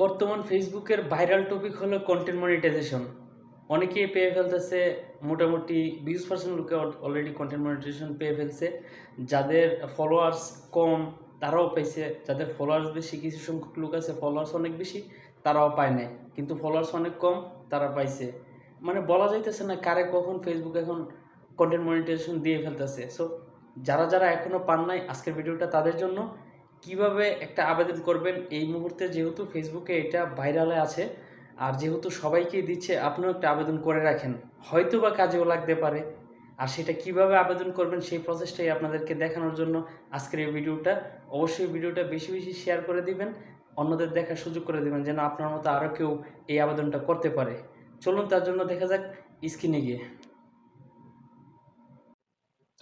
বর্তমান ফেসবুকের viral topic হলো কন্টেন্ট মনিটাইজেশন অনেকেই পেয়ে ফেলতেছে, মোটামুটি বিশ পার্সেন্ট লোকে অলরেডি কন্টেন্ট মনিটাইজেশন পেয়ে ফেলছে। যাদের ফলোয়ার্স কম, তারাও পাইছে। যাদের ফলোয়ার্স বেশি, কিছু সংখ্যক লোক আছে ফলোয়ার্স অনেক বেশি, তারাও পায় নাই। কিন্তু ফলোয়ার্স অনেক কম, তারা পাইছে। মানে বলা যাইতেছে না কারে কখন ফেসবুক এখন কন্টেন্ট মনিটাইজেশন দিয়ে ফেলতেছে। সো যারা যারা এখনও পান নাই, আজকের ভিডিওটা তাদের জন্য। কীভাবে একটা আবেদন করবেন? এই মুহূর্তে যেহেতু ফেসবুকে এটা ভাইরালে আছে, আর যেহেতু সবাইকেই দিচ্ছে, আপনিও একটা আবেদন করে রাখেন। হয়তো বা কাজেও লাগতে পারে। আর সেটা কীভাবে আবেদন করবেন সেই প্রসেসটাই আপনাদেরকে দেখানোর জন্য আজকের এই ভিডিওটা। অবশ্যই ভিডিওটা বেশি বেশি শেয়ার করে দিবেন, অন্যদের দেখার সুযোগ করে দিবেন, যেন আপনার মতো আরও কেউ এই আবেদনটা করতে পারে। চলুন তার জন্য দেখা যাক স্ক্রিনে গিয়ে।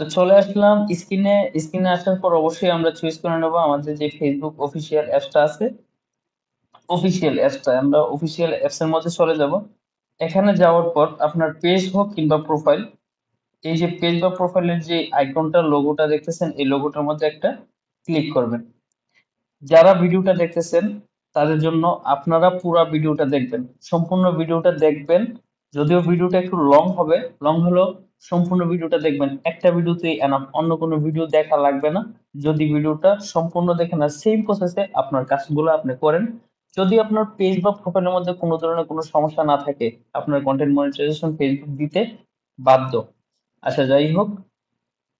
তো চলে আসলাম। স্ক্রিনে স্ক্রিনে আসার পর অবশ্যই আমরা চুজ করে নেব আমাদের যে ফেসবুক অফিসিয়াল অ্যাপসটা আছে। অফিসিয়াল অ্যাপসটা আমরা অফিসিয়াল অ্যাপস এর মধ্যে চলে যাব। এখানে যাওয়ার পর আপনার পেজ হোক কিংবা প্রোফাইল এই যে পেজ বা প্রোফাইলের যে আইকনটা লোগোটা দেখতেছেন, এই লোগোটার মধ্যে একটা ক্লিক করবেন। যারা ভিডিওটা দেখতেছেন, তাদের জন্য আপনারা পুরো ভিডিওটা দেখবেন। সম্পূর্ণ ভিডিওটা দেখবেন। যদিও ভিডিওটা একটু লং হবে লং হলেও সম্পূর্ণ ভিডিওটা দেখবেন। একটা ভিডিওতেই এনাফ, অন্য কোনো ভিডিও দেখা লাগবে না। যদি ভিডিওটা সম্পূর্ণ দেখেন আর সেম প্রসেসে আপনার কাজগুলো আপনি করেন, যদি আপনার পেজ বা প্রোফাইলের মধ্যে কোনো ধরনের কোনো সমস্যা না থাকে, আপনার কন্টেন্ট মনিটাইজেশন ফেসবুক দিতে বাধ্য। আচ্ছা যাই হোক।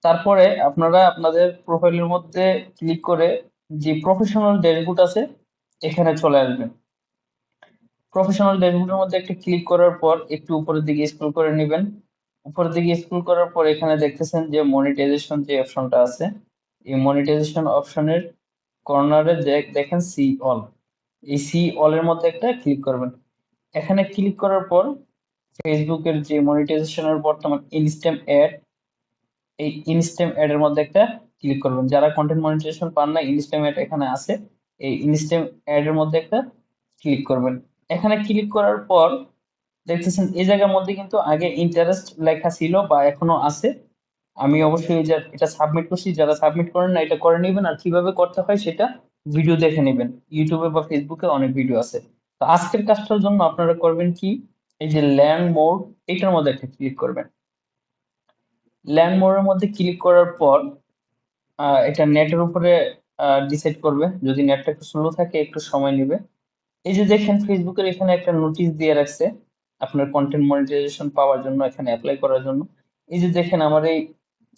তারপরে আপনারা আপনাদের প্রোফাইলের মধ্যে ক্লিক করে যে প্রফেশনাল ড্যাশবোর্ড আছে, এখানে চলে আসবেন। প্রফেশনাল ড্যাশবোর্ডের মধ্যে একটা ক্লিক করার পর একটু উপরের দিকে স্ক্রল করে নেবেন। উপরের দিকে স্ক্রল করার পর এখানে দেখতেছেন যে মনিটাইজেশন যে অপশনটা আছে, এই মনিটাইজেশন অপশনের কর্নারে দেখেন সি অল এই সি অল এর মধ্যে একটা ক্লিক করবেন। এখানে ক্লিক করার পর ফেসবুকের যে মনিটাইজেশনের বর্তমান ইনস্ট্যাম অ্যাড এই ইনস্ট্যাম অ্যাড এর মধ্যে একটা ক্লিক করবেন। যারা কন্টেন্ট মনিটাইজেশন পান না ইনস্ট্যাম অ্যাড এখানে আছে, এই ইনস্ট্যাম অ্যাড এর মধ্যে একটা ক্লিক করবেন। এখানে ক্লিক করার পর দেখতেছেন, এই জায়গার মধ্যে কিন্তু আগে ইন্টারেস্ট লেখা ছিল বা এখনও আছে। আমি অবশ্যই এটা সাবমিট করছি, যারা সাবমিট করেন না, এটা করে নেবেন আর কীভাবে করতে হয় সেটা ভিডিও দেখে নেবেন। ইউটিউবে বা ফেসবুকে অনেক ভিডিও আছে। তো আজকের কাজটার জন্য আপনারা করবেন কি? এই যে ল্যান্ড মোড এটার মধ্যে একটা ক্লিক করবেন। ল্যান্ড মোডের মধ্যে ক্লিক করার পর এটা নেটের উপরে ডিসাইড করবে। যদি নেটটা একটু স্লো থাকে, একটু সময় নেবে। এই যে দেখেন ফেসবুকের এখানে একটা নোটিশ দিয়ে রাখছে। আপনার কন্টেন্ট মনিটাইজেশন পাওয়ার জন্য, এখানে অ্যাপ্লাই করার জন্য। এই যে দেখেন আমার এই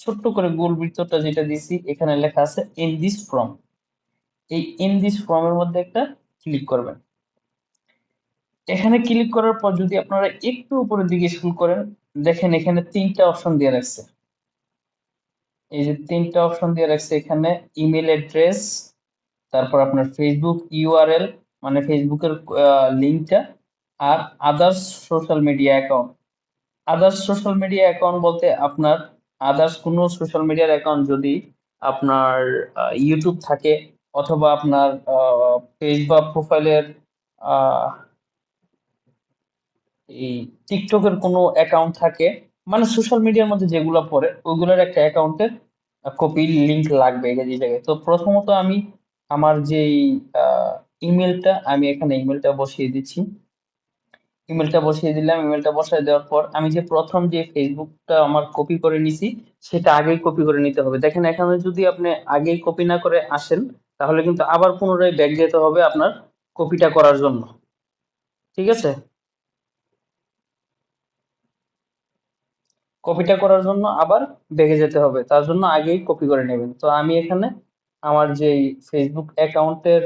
ছোট্ট করে গোল বৃত্তটা যেটা দিছি এখানে লেখা আছে ইন দিস ফর্ম এই ইন দিস ফর্মের মধ্যে একটা ক্লিক করবেন। এখানে ক্লিক করার পর যদি আপনারা একটু উপরের দিকে স্ক্রল করেন, দেখেন এখানে তিনটা অপশন দিয়ে রাখছে। এই যে তিনটা অপশন দিয়ে রাখছে এখানে ইমেল অ্যাড্রেস তারপর আপনার ফেসবুক ইউআরএল মানে ফেসবুকের লিঙ্কটা আর others social media account others social media account বলতে আপনার আদার্স কোনো সোশ্যাল মিডিয়ার অ্যাকাউন্ট যদি আপনার ইউটিউব থাকে অথবা আপনার বা প্রোফাইলের এই টিকটকের কোনো অ্যাকাউন্ট থাকে মানে সোশ্যাল মিডিয়ার মধ্যে যেগুলো পড়ে, ওইগুলোর একটা অ্যাকাউন্টের কপি লিঙ্ক লাগবে এই জায়গায়। তো প্রথমত আমি আমার যেই ইমেলটা আমি এখানে ইমেলটা বসিয়ে দিচ্ছি। ইমেলটা বসিয়ে দিলাম। ইমেলটা বসিয়ে দেওয়ার পর আমি যে প্রথম যে ফেসবুকটা আমার কপি করে নিছি, সেটা আগেই কপি করে নিতে হবে। দেখেন, এখানে যদি আপনি আগেই কপি না করে আসেন, তাহলে কিন্তু আবার পুনরায় ব্যাক যেতে হবে আপনার কপিটা করার জন্য। ঠিক আছে? কপিটা করার জন্য আবার ব্যাগে যেতে হবে। তার জন্য আগেই কপি করে নেবেন। তো আমি এখানে আমার যে ফেসবুক অ্যাকাউন্টের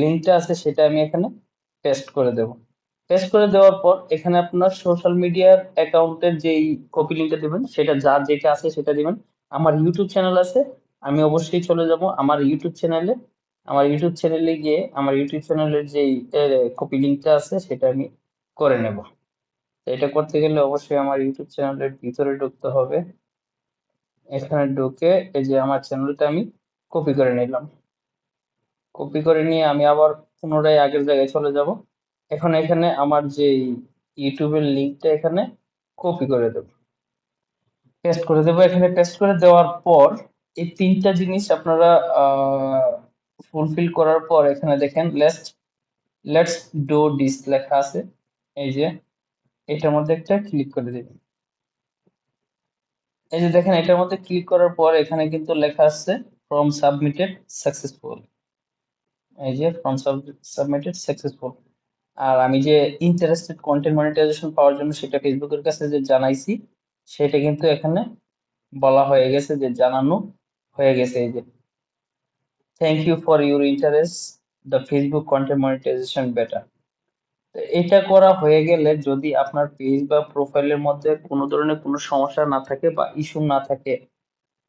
লিঙ্কটা আছে, সেটা আমি এখানে পেস্ট করে দেব। পেস্ট করে দেওয়ার পর এখানে আপনার সোশ্যাল মিডিয়ার অ্যাকাউন্টের যেই কপি লিঙ্কটা দিবেন, সেটা যা যেটা আছে সেটা দিবেন। আমার ইউটিউব চ্যানেল আছে, আমি অবশ্যই চলে যাব আমার ইউটিউব চ্যানেলে আমার ইউটিউব চ্যানেলে গিয়ে আমার ইউটিউব চ্যানেলের যেই কপি লিঙ্কটা আছে, সেটা আমি করে নেব। এটা করতে গেলে অবশ্যই আমার ইউটিউব চ্যানেলের ভিতরে ঢুকতে হবে। এখানে ঢুকে এই যে আমার চ্যানেলটা আমি কপি করে নিলাম। কপি করে নিয়ে আমি আবার পুনরায় আগের জায়গায় চলে যাব। এখন এখানে আমার যে ইউটিউবের লিঙ্কটা এখানে কপি করে দেব। পেস্ট করে দেবো। এখানে পেস্ট করে দেওয়ার পর এই তিনটা জিনিস আপনারা ফুলফিল করার পর এখানে দেখেন লেস্ট লেটস ডু দিস লেখা আছে। এই যে, এটার মধ্যে একটা ক্লিক করে দিবেন এই যে দেখেন, এটার মধ্যে ক্লিক করার পর এখানে কিন্তু লেখা আছে ফর্ম সাবমিটেড সাকসেসফুল এই যে ফর্ম সাবমিটেড সাকসেসফুল আর আমি যে ইন্টারেস্টেড কন্টেন্ট মনিটাইজেশন পাওয়ার জন্য সেটা ফেসবুকের কাছে যে জানাইছি, সেটা কিন্তু এখানে বলা হয়ে গেছে যে জানানো হয়ে গেছে এই যে। Thank you for your interest the Facebook content monetization বেটা এটা করা হয়ে গেলে যদি আপনার পেজ বা প্রোফাইলের মধ্যে কোনো ধরনের কোনো সমস্যা না থাকে বা ইস্যু না থাকে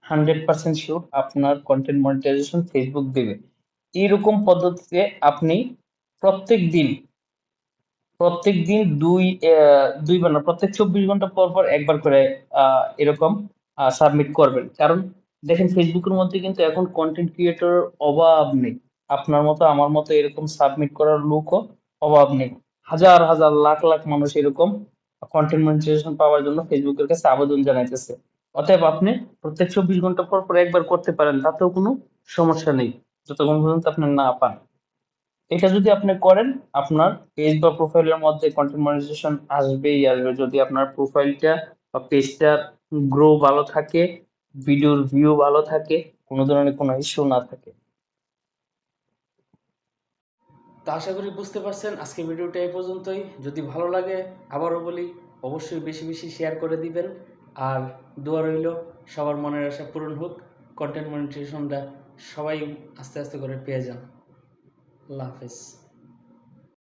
হান্ড্রেড পার্সেন্ট শিওর আপনার কন্টেন্ট মনিটাইজেশন ফেসবুক দেবে। এইরকম পদ্ধতিতে আপনি প্রত্যেক দিন প্রত্যেক দিন দুই দুইবার না, প্রত্যেক চব্বিশ ঘণ্টা পর পর একবার করে এরকম সাবমিট করবেন। কারণ দেখেন ফেসবুকের মধ্যে কিন্তু এখন কন্টেন্ট ক্রিয়েটর অভাব নেই। আপনার মতো, আমার মতো এরকম সাবমিট করার লোকও অভাব নেই। হাজার হাজার, লাখ লাখ মানুষ এরকম কন্টেন্ট মনিটাইজেশন পাওয়ার জন্য ফেসবুকের কাছে আবেদন জানাইতেছে। অতএব আপনি প্রত্যেক চব্বিশ ঘণ্টা পর পর একবার করতে পারেন, তাতেও কোনো সমস্যা নেই, যতক্ষণ পর্যন্ত আপনি না পান। এটা যদি আপনি করেন, আপনার পেজ বা প্রোফাইলের মধ্যে কন্টেন্ট মনিটাইজেশন আসবেই আসবে। যদি আপনার প্রোফাইলটা বা পেজটা গ্রো ভালো থাকে ভিডিওর ভিউ ভালো থাকে, কোনো ধরনের কোনো ইস্যু না থাকে। তো আশা করি বুঝতে পারছেন, আজকে ভিডিওটা এই পর্যন্তই। যদি ভালো লাগে, আবারও বলি, অবশ্যই বেশি বেশি শেয়ার করে দিবেন। আর দোয়া রইল, সবার মনের আশা পূরণ হোক কন্টেন্ট মনিটাইজেশনটা সবাই আস্তে আস্তে করে পেয়ে যান। আল্লাহ হাফেজ।